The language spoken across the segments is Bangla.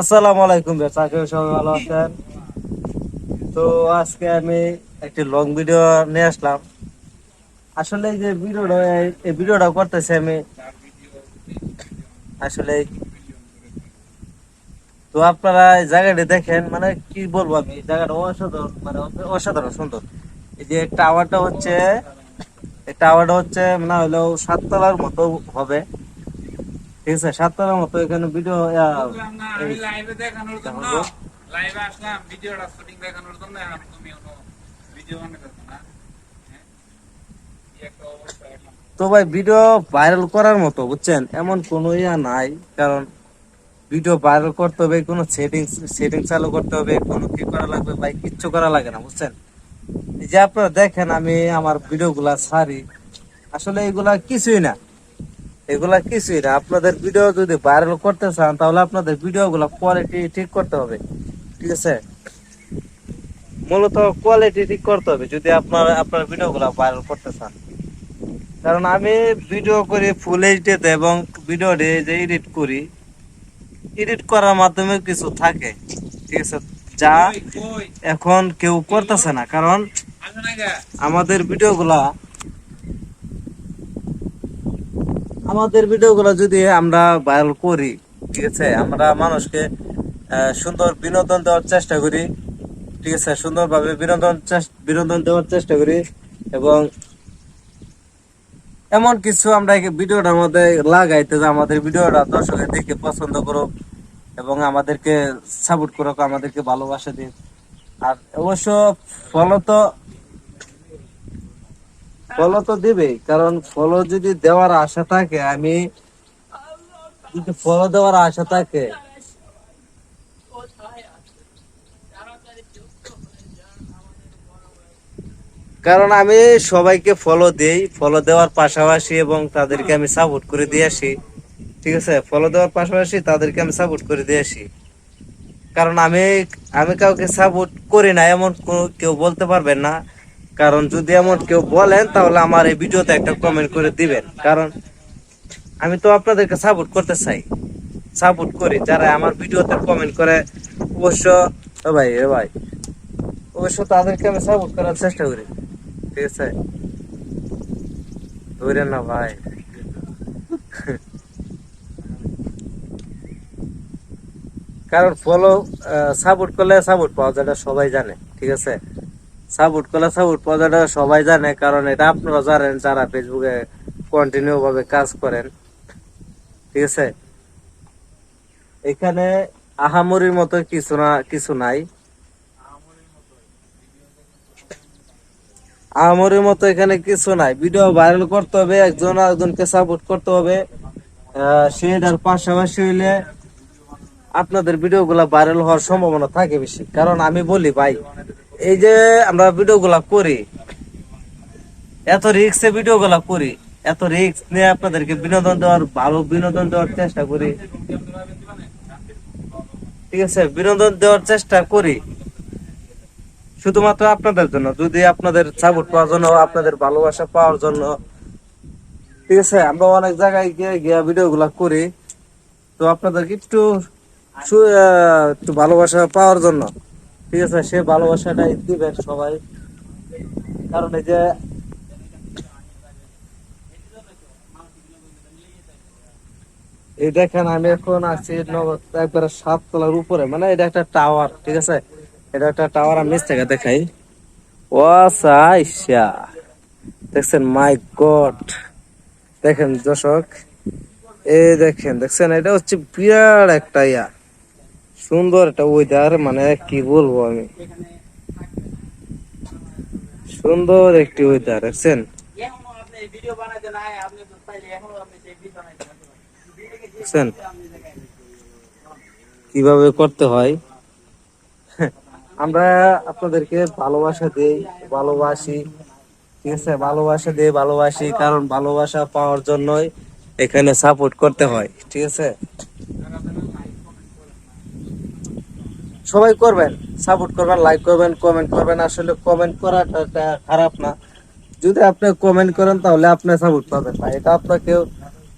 আসসালামু আলাইকুম কেউ সবাই ভালো আছেন। তো আজকে আমি একটি লং ভিডিও নিয়ে আসলাম। আসলে যে ভিডিওটা এই ভিডিওটা করতেছি আমি। আসলে তো আপনারা এই জায়গাটি দেখেন মানে কি বলব আমি জায়গাটা অসাধারণ মানে অসাধারণ সুন্দর। এই যে টাওয়ারটা হচ্ছে, এই টাওয়ারটা হচ্ছে না হলেও সাততলার মতো হবে। ঠিক আছে সাততলার মতো এখানে ভিডিও লাইভে দেখানোর জন্য লাইভে আসলাম ভিডিওটা শুটিং দেখানোর জন্য তুমি ভিডিও না। হ্যাঁ? তো ভাই ভিডিও ভাইরাল করার মতো বুঝছেন? এমন কোনো ইয়া নাই কারণ ভিডিও ভাইরাল করতে হবে কোনো সেটিং সেটিং চালু করতে হবে কোনো কি করা লাগবে ভাই কিচ্ছু করা লাগে না বুঝছেন? যে আপনারা দেখেন আমি আমার ভিডিও গুলা ছাড়ি। আসলে এগুলা কিছুই না। এগুলা কিছুই না। আপনাদের ভিডিও যদি ভাইরাল করতে চান, তাহলে আপনাদের ভিডিও গুলা কোয়ালিটি ঠিক করতে হবে। ঠিক আছে? মূলত কোয়ালিটি ঠিক করতে হবে যদি আপনার আপনার ভিডিও গুলা ভাইরাল করতে চান। কারণ আমি ভিডিও করি ফুল এইচডিতে এবং ভিডিও যে এডিট করি এডিট করার মাধ্যমে কিছু থাকে। ঠিক আছে? যা? এখন কেউ করতেছে না। কারণ? আমাদের ভিডিওগুলা আমাদের ভিডিওগুলো যদি আমরা ভাইরাল করি, ঠিক আছে, আমরা মানুষকে সুন্দর বিনোদন দেওয়ার চেষ্টা করি, ঠিক আছে, সুন্দরভাবে বিনোদন বিনোদন দেওয়ার চেষ্টা করি এবং এমন কিছু আমরা ভিডিওটার মধ্যে লাগাইতে যে আমাদের ভিডিওটা দর্শকের দেখে পছন্দ করুক এবং আমাদেরকে সাপোর্ট করুক, আমাদেরকে ভালোবাসা দিক। আর অবশ্য ফলো তো ফলো তো দিবেই কারণ ফলো যদি দেওয়ার আশা থাকে, আমি যদি ফলো দেওয়ার আশা থাকে। কারণ আমি সবাইকে ফলো দেই ফলো দেওয়ার পাশাপাশি এবং তাদেরকে আমি সাপোর্ট করে দিয়ে আসি। ঠিক আছে? ফলো দেওয়ার পাশাপাশি তাদেরকে আমি সাপোর্ট করে দিয়ে আসি। কারণ আমি আমি কাউকে সাপোর্ট করি না, এমন কেউ বলতে পারবেন না। কারণ যদি এমন কেউ বলেন, তাহলে আমার এই ভিডিওতে একটা কমেন্ট করে দিবেন। কারণ আমি তো আপনাদেরকে সাপোর্ট করতে চাই। সাপোর্ট করি। যারা আমার ভিডিওতে কমেন্ট করে, অবশ্য ভাই এ ভাই, অবশ্য তাদেরকে আমি সাপোর্ট করার চেষ্টা করি। ঠিক আছে? ধরে না ভাই। কারণ ফলো সাপোর্ট করলে সাপোর্ট পাওয়া যায় সবাই জানে। ঠিক আছে? সাপোর্ট করলে সাপোর্ট যায় সবাই জানে, কারণ এটা আপনারা জানেন যারা ফেসবুকে কন্টিনিউ ভাবে কাজ করেন। ঠিক আছে? এখানে আহামরির মতো কিছু না, কিছু নাই। আহামরির মতো এখানে কিছু নাই। ভিডিও ভাইরাল করতে হবে, একজন আরেকজনকে সাপোর্ট করতে হবে। সেটার পাশাপাশি হইলে আপনাদের ভিডিও গুলা ভাইরাল হওয়ার সম্ভাবনা থাকে বেশি। কারণ আমি বলি, ভাই এই যে আমরা ভিডিও গুলা করি, এত রিক্সে ভিডিও গুলা করি, এত রিক্স নিয়ে আপনাদেরকে বিনোদন দেওয়ার, ভালো বিনোদন দেওয়ার চেষ্টা করি। ঠিক আছে, বিনোদন দেওয়ার চেষ্টা করি। শুধুমাত্র আপনাদের জন্য, যদি আপনাদের সাপোর্ট পাওয়ার জন্য, আপনাদের ভালোবাসা পাওয়ার জন্য। ঠিক আছে, আমরা অনেক জায়গায় গিয়ে গিয়ে ভিডিও গুলা করি। তো আপনাদেরকে একটু একটু ভালোবাসা পাওয়ার জন্য। ঠিক আছে, সে ভালোবাসাটাই দিবেন সবাই। কারণ এই যে এই দেখেন, আমি এখন আছি নগদ একবারে সাত তলার উপরে মানে এটা একটা টাওয়ার ঠিক আছে? এটা একটা টাওয়ার আমি থেকে দেখাই। ও সাইসা দেখছেন মাই গড দেখেন, দর্শক, এই দেখেন, দেখছেন, এটা হচ্ছে বিরাট একটা ইয়া। সুন্দর একটা ওয়েদার মানে কি বলব আমি? সুন্দর একটি ওয়েদার দেখছেন? কীভাবে করতে হয়? আমরা আপনাদেরকে ভালোবাসা দেই, ভালোবাসি। ঠিক আছে? ভালোবাসা দিয়ে ভালোবাসি, কারণ ভালোবাসা পাওয়ার জন্যই এখানে সাপোর্ট করতে হয়। ঠিক আছে? সবাই করবেন সাপোর্ট করবেন লাইক করবেন কমেন্ট করবেন, আসলে কমেন্ট করাটা খারাপ না। যদি আপনি কমেন্ট করেন তাহলে আপনি সাপোর্ট পাবেন না এটা আপনাকে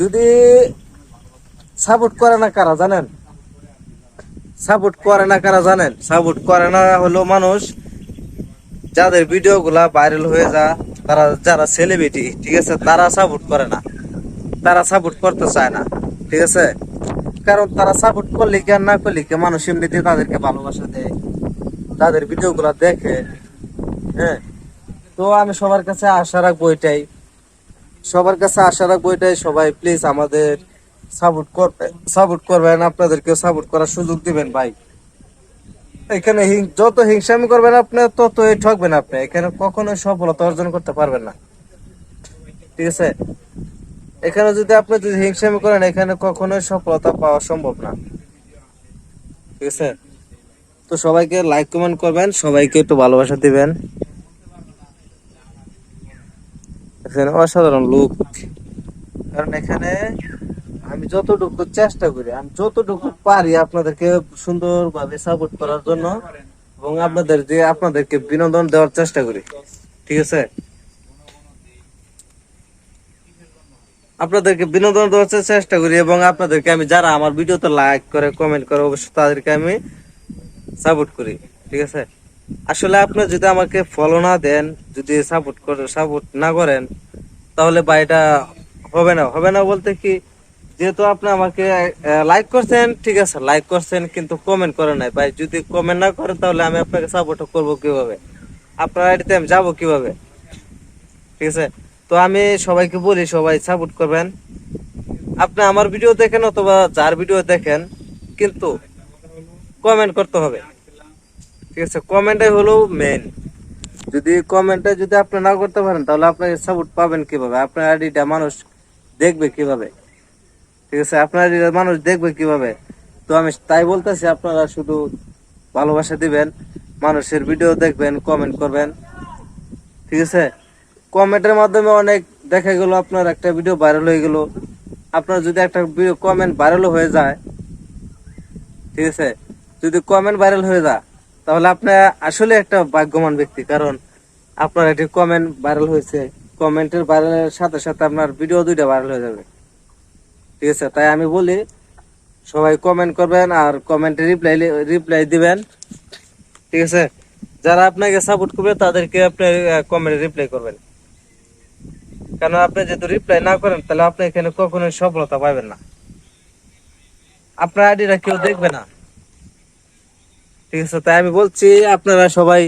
যদি সাপোর্ট করে না কারা জানেন? সাপোর্ট করে না কারা জানেন? সাপোর্ট করে না হলো মানুষ, যাদের ভিডিও গুলা ভাইরাল হয়ে যা তারা যারা সেলিব্রিটি ঠিক আছে, তারা সাপোর্ট করে না। তারা সাপোর্ট করতে চায় না, ঠিক আছে? কারণ তারা সাপোর্ট করলে কি আর না করলে কি? মানুষ এমনিতে তাদেরকে ভালোবাসা দেয়, তাদের ভিডিও গুলা দেখে হ্যাঁ। তো আমি সবার কাছে আশা রাখব এটাই। সবার কাছে আশা রাখব এটাই, সবাই প্লিজ আমাদের সাপোর্ট করবে সাপোর্ট করবেন আপনাদেরকে সাপোর্ট করার সুযোগ দিবেন ভাই। এখানে যত হিংসামি করবেন আপনি তত ঠকবেন আপনি। এখানে কখনো সফলতা অর্জন করতে পারবেন না। ঠিক আছে? এখানে যদি আপনি যদি হিংসামি করেন, এখানে কখনোই সফলতা পাওয়া সম্ভব না। ঠিক আছে? তো সবাইকে লাইক কমেন্ট করবেন, সবাইকে একটু ভালোবাসা দিবেন। এখানে অসাধারণ লোক কারণ এখানে আমি যতটুকু চেষ্টা করি, আমি যতটুকু পারি আপনাদেরকে সুন্দরভাবে সাপোর্ট করার জন্য এবং আপনাদের যে, আপনাদেরকে বিনোদন দেওয়ার চেষ্টা করি। ঠিক আছে? আপনাদেরকে বিনোদন দেওয়ার চেষ্টা করি এবং আপনাদেরকে আমি যারা আমার ভিডিওতে লাইক করে কমেন্ট করে, অবশ্যই তাদেরকে আমি সাপোর্ট করি, ঠিক আছে? আসলে আপনি যদি আমাকে ফলো না দেন, যদি সাপোর্ট করে সাপোর্ট না করেন, তাহলে বা এটা হবে না। হবে না বলতে কি, যেহেতু আপনি আমাকে লাইক করছেন, ঠিক আছে লাইক করছেন, কিন্তু কমেন্ট করেন নাই। ভাই, যদি কমেন্ট না করেন, তাহলে আমি আপনাকে সাপোর্ট করব কীভাবে? আপনার আইডিতে আমি যাব কীভাবে? ঠিক আছে? তো আমি সবাইকে বলি, সবাই সাপোর্ট করবেন। আপনি আমার ভিডিও দেখেন অথবা যার ভিডিও দেখেন, কিন্তু কমেন্ট করতে হবে। ঠিক আছে কমেন্টে হলো মেন যদি কমেন্টে যদি আপনি না করতে পারেন, তাহলে আপনার সাপোর্ট পাবেন কীভাবে? আপনার আইডিটা মানুষ দেখবে কীভাবে? ঠিক আছে, আপনার আইডিটা মানুষ দেখবে কীভাবে? তো আমি তাই বলতেছি, আপনারা শুধু ভালোবাসা দিবেন, মানুষের ভিডিও দেখবেন কমেন্ট করবেন। ঠিক আছে? কমেন্টের মাধ্যমে অনেক দেখা গেল, আপনার একটা ভিডিও ভাইরাল হয়ে গেল। আপনার যদি একটা ভিডিও কমেন্ট ভাইরাল হয়ে যায়, ঠিক আছে? যদি কমেন্ট ভাইরাল হয়ে যায়, তাহলে আপনি আসলে একটা ভাগ্যবান ব্যক্তি, কারণ আপনার একটি কমেন্ট ভাইরাল হয়েছে। কমেন্টের ভাইরালের সাথে সাথে আপনার ভিডিও দুইটা ভাইরাল হয়ে যাবে। ঠিক আছে? তাই আমি বলি, সবাই কমেন্ট করবেন আর কমেন্টে রিপ্লাই রিপ্লাই দিবেন। ঠিক আছে? যারা আপনাকে সাপোর্ট করবে, তাদেরকে আপনি কমেন্টে রিপ্লাই করবেন। কারণ আপনি যদি রিপ্লাই না করেন, তাহলে আপনি এখানে কখনোই সফলতা পাবেন না। আপনার আইডিটা কেউ দেখবে না। ঠিক আছে, তাই আমি বলছি, আপনারা সবাই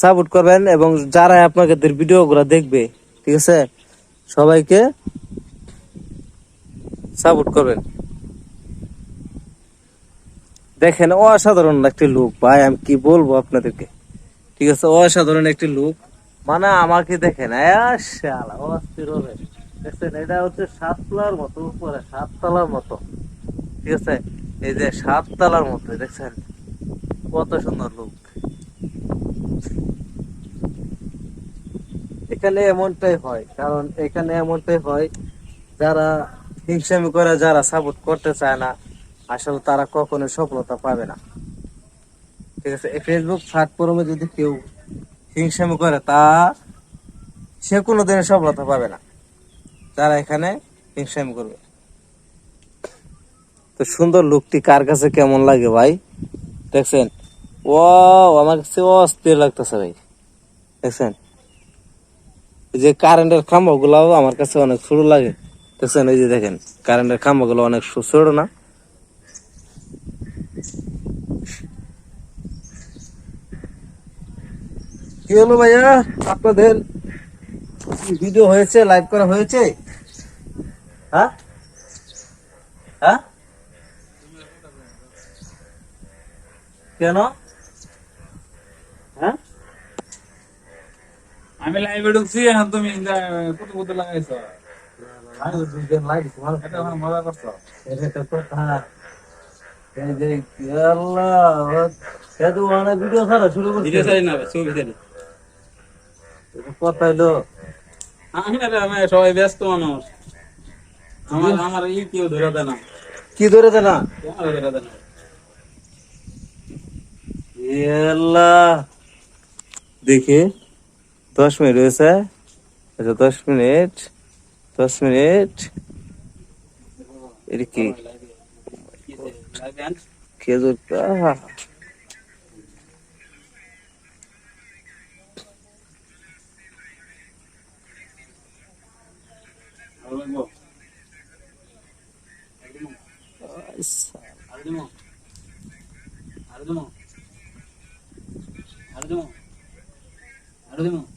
সাপোর্ট করবেন এবং যারা আপনাদের ভিডিও গুলা দেখবে, ঠিক আছে, সবাইকে সাপোর্ট করবেন। দেখেন, অসাধারণ একটি লোক ভাই, আমি কি বলব আপনাদেরকে? ঠিক আছে, অসাধারণ একটি লোক মানে আমাকে দেখেন হচ্ছে এই যে সাততলার মতো, দেখছেন? কত সুন্দর লোক এখানে এমনটাই হয়, কারণ এখানে এমনটাই হয়, যারা হিংসামি করে, যারা সাপোর্ট করতে চায় না, আসলে তারা কখনো সফলতা পাবে না। ঠিক আছে? ফেসবুক প্ল্যাটফর্মে যদি কেউ হিংসামি করে তা সে কোনো দিনে সফলতা পাবে না। যারা এখানে হিংসামি করবে। তো সুন্দর লোকটি কার কাছে কেমন লাগে ভাই? দেখছেন? ও আমার কাছে অস্থির লাগতেছে ভাই। দেখছেন? যে কারেন্টের খাম্বা গুলাও আমার কাছে অনেক ছোট লাগে। দেখছেন? এই যে দেখেন, কারেন্টের খাম্বা গুলো অনেক ছোট না? কি হলো ভাইয়া? আপনাদের ভিডিও হয়েছে লাইভ করা হয়েছে? হ্যাঁ? হ্যাঁ? কেন? হ্যাঁ? আমি লাইভে ঢুকছি এখন তুমি কত কত লাগাইছো। মজা করছ। ভিডিও ছাড়া শুরু করছে। ভিডিও চাই না ছবি দেন কথা হলো আমি না রে, আমি সবাই ব্যস্ত মানুষ। আমার আমার ই কেউ ধরে দেয় না। কি ধরে দে না? ধরে দেয় না। দেখি দশ মিনিট হয়েছে। আচ্ছা দশ মিনিট দশ মিনিট। এটা কি? খেজুর আহা, ভালো লাগবো আচ্ছা।